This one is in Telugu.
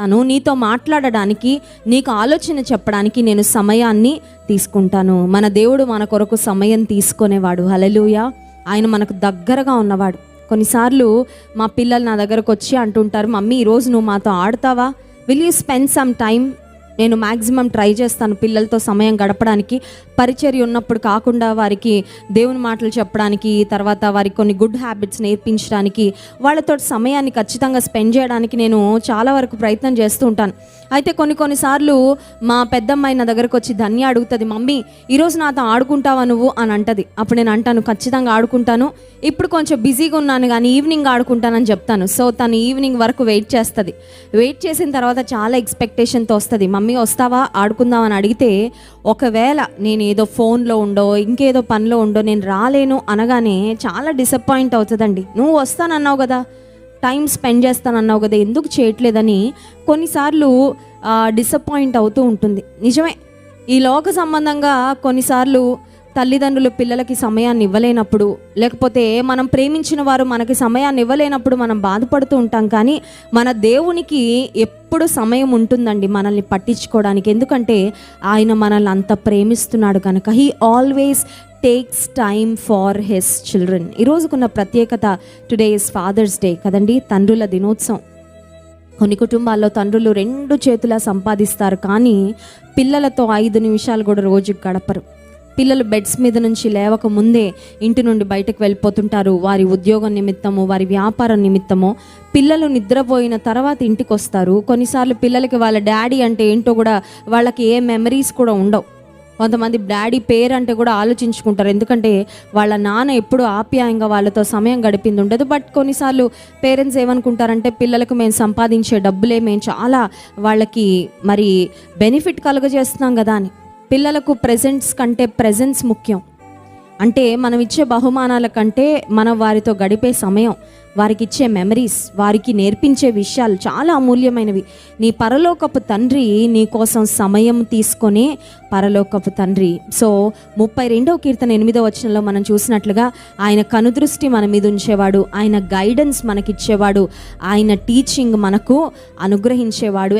తను నీతో మాట్లాడడానికి నీకు ఆలోచన చెప్పడానికి నేను సమయాన్ని తీసుకుంటాను. మన దేవుడు మన కొరకు సమయం తీసుకునేవాడు. హలలుయ ఆయన మనకు దగ్గరగా ఉన్నవాడు. కొన్నిసార్లు మా పిల్లలు నా దగ్గరకు వచ్చి అంటుంటారు మమ్మీ ఈరోజు నువ్వు మాతో ఆడతావా? Will you spend some time నేను మ్యాక్సిమం ట్రై చేస్తాను పిల్లలతో సమయం గడపడానికి. పరిచర్య ఉన్నప్పుడు కాకుండా వారికి దేవుని మాటలు చెప్పడానికి తర్వాత వారికి కొన్ని గుడ్ హ్యాబిట్స్ నేర్పించడానికి వాళ్ళతో సమయాన్ని ఖచ్చితంగా స్పెండ్ చేయడానికి నేను చాలా వరకు ప్రయత్నం చేస్తూ ఉంటాను. అయితే కొన్ని కొన్నిసార్లు మా పెద్దమ్మాయి నా దగ్గరకు వచ్చి ధన్య అడుగుతుంది మమ్మీ ఈరోజు నాతో ఆడుకుంటావా నువ్వు? అని అంటది. అప్పుడు నేను అంటాను ఖచ్చితంగా ఆడుకుంటాను. ఇప్పుడు కొంచెం బిజీగా ఉన్నాను కానీ ఈవినింగ్ ఆడుకుంటానని చెప్తాను. సో తను ఈవినింగ్ వరకు వెయిట్ చేస్తుంది. వెయిట్ చేసిన తర్వాత చాలా ఎక్స్పెక్టేషన్తో వస్తుంది మమ్మీ వస్తావా? ఆడుకుందాం అని అడిగితే ఒకవేళ నేను ఏదో ఫోన్లో ఉండో ఇంకేదో పనిలో ఉండో నేను రాలేను అనగానే చాలా డిసప్పాయింట్ అవుతుందండి. నువ్వు వస్తానన్నావు కదా టైం స్పెండ్ చేస్తానన్నావు కదా ఎందుకు చేయట్లేదని కొన్నిసార్లు డిసప్పాయింట్ అవుతూ ఉంటుంది. నిజమే. ఈ లోక సంబంధంగా కొన్నిసార్లు తల్లిదండ్రులు పిల్లలకి సమయాన్ని ఇవ్వలేనప్పుడు లేకపోతే మనం ప్రేమించిన వారు మనకి సమయాన్ని ఇవ్వలేనప్పుడు మనం బాధపడుతూ ఉంటాం. కానీ మన దేవునికి ఎప్పుడు సమయం ఉంటుందండి మనల్ని పట్టించుకోవడానికి. ఎందుకంటే ఆయన మనల్ని అంత ప్రేమిస్తున్నాడు కనుక. He always takes time for his children ఈరోజుకున్న ప్రత్యేకత టుడే ఇస్ ఫాదర్స్ డే కదండి తండ్రుల దినోత్సవం. కొన్ని కుటుంబాల్లో తండ్రులు రెండు చేతులా సంపాదిస్తారు కానీ పిల్లలతో ఐదు నిమిషాలు కూడా రోజు గడపరు. పిల్లలు బెడ్స్ మీద నుంచి లేవక ముందే ఇంటి నుండి బయటకు వెళ్ళిపోతుంటారు. వారి ఉద్యోగం నిమిత్తము వారి వ్యాపారం నిమిత్తము పిల్లలు నిద్రపోయిన తర్వాత ఇంటికి వస్తారు. కొన్నిసార్లు పిల్లలకి వాళ్ళ డాడీ అంటే ఏంటో కూడా వాళ్ళకి ఏ మెమరీస్ కూడా ఉండవు. కొంతమంది డాడీ పేరు అంటే కూడా ఆలోచించుకుంటారు. ఎందుకంటే వాళ్ళ నాన్న ఎప్పుడు ఆప్యాయంగా వాళ్ళతో సమయం గడిపింది ఉండదు. బట్ కొన్నిసార్లు పేరెంట్స్ ఏమనుకుంటారంటే పిల్లలకు మేము సంపాదించే డబ్బులే మేము చాలా వాళ్ళకి మరి బెనిఫిట్ కలుగజేస్తున్నాం కదా అని. పిల్లలకు ప్రెజెంట్స్ కంటే ప్రెజెన్స్ ముఖ్యం. అంటే మనం ఇచ్చే బహుమానాల కంటే మనం వారితో గడిపే సమయం వారికి ఇచ్చే మెమరీస్ వారికి నేర్పించే విషయాలు చాలా అమూల్యమైనవి. నీ పరలోకపు తండ్రి నీ కోసం సమయం తీసుకొని పరలోకపు తండ్రి. సో ముప్పై రెండవ కీర్తన ఎనిమిదవ వచనంలో మనం చూసినట్లుగా ఆయన కనుదృష్టి మన మీద ఉంచేవాడు ఆయన గైడెన్స్ మనకిచ్చేవాడు ఆయన టీచింగ్ మనకు అనుగ్రహించేవాడు.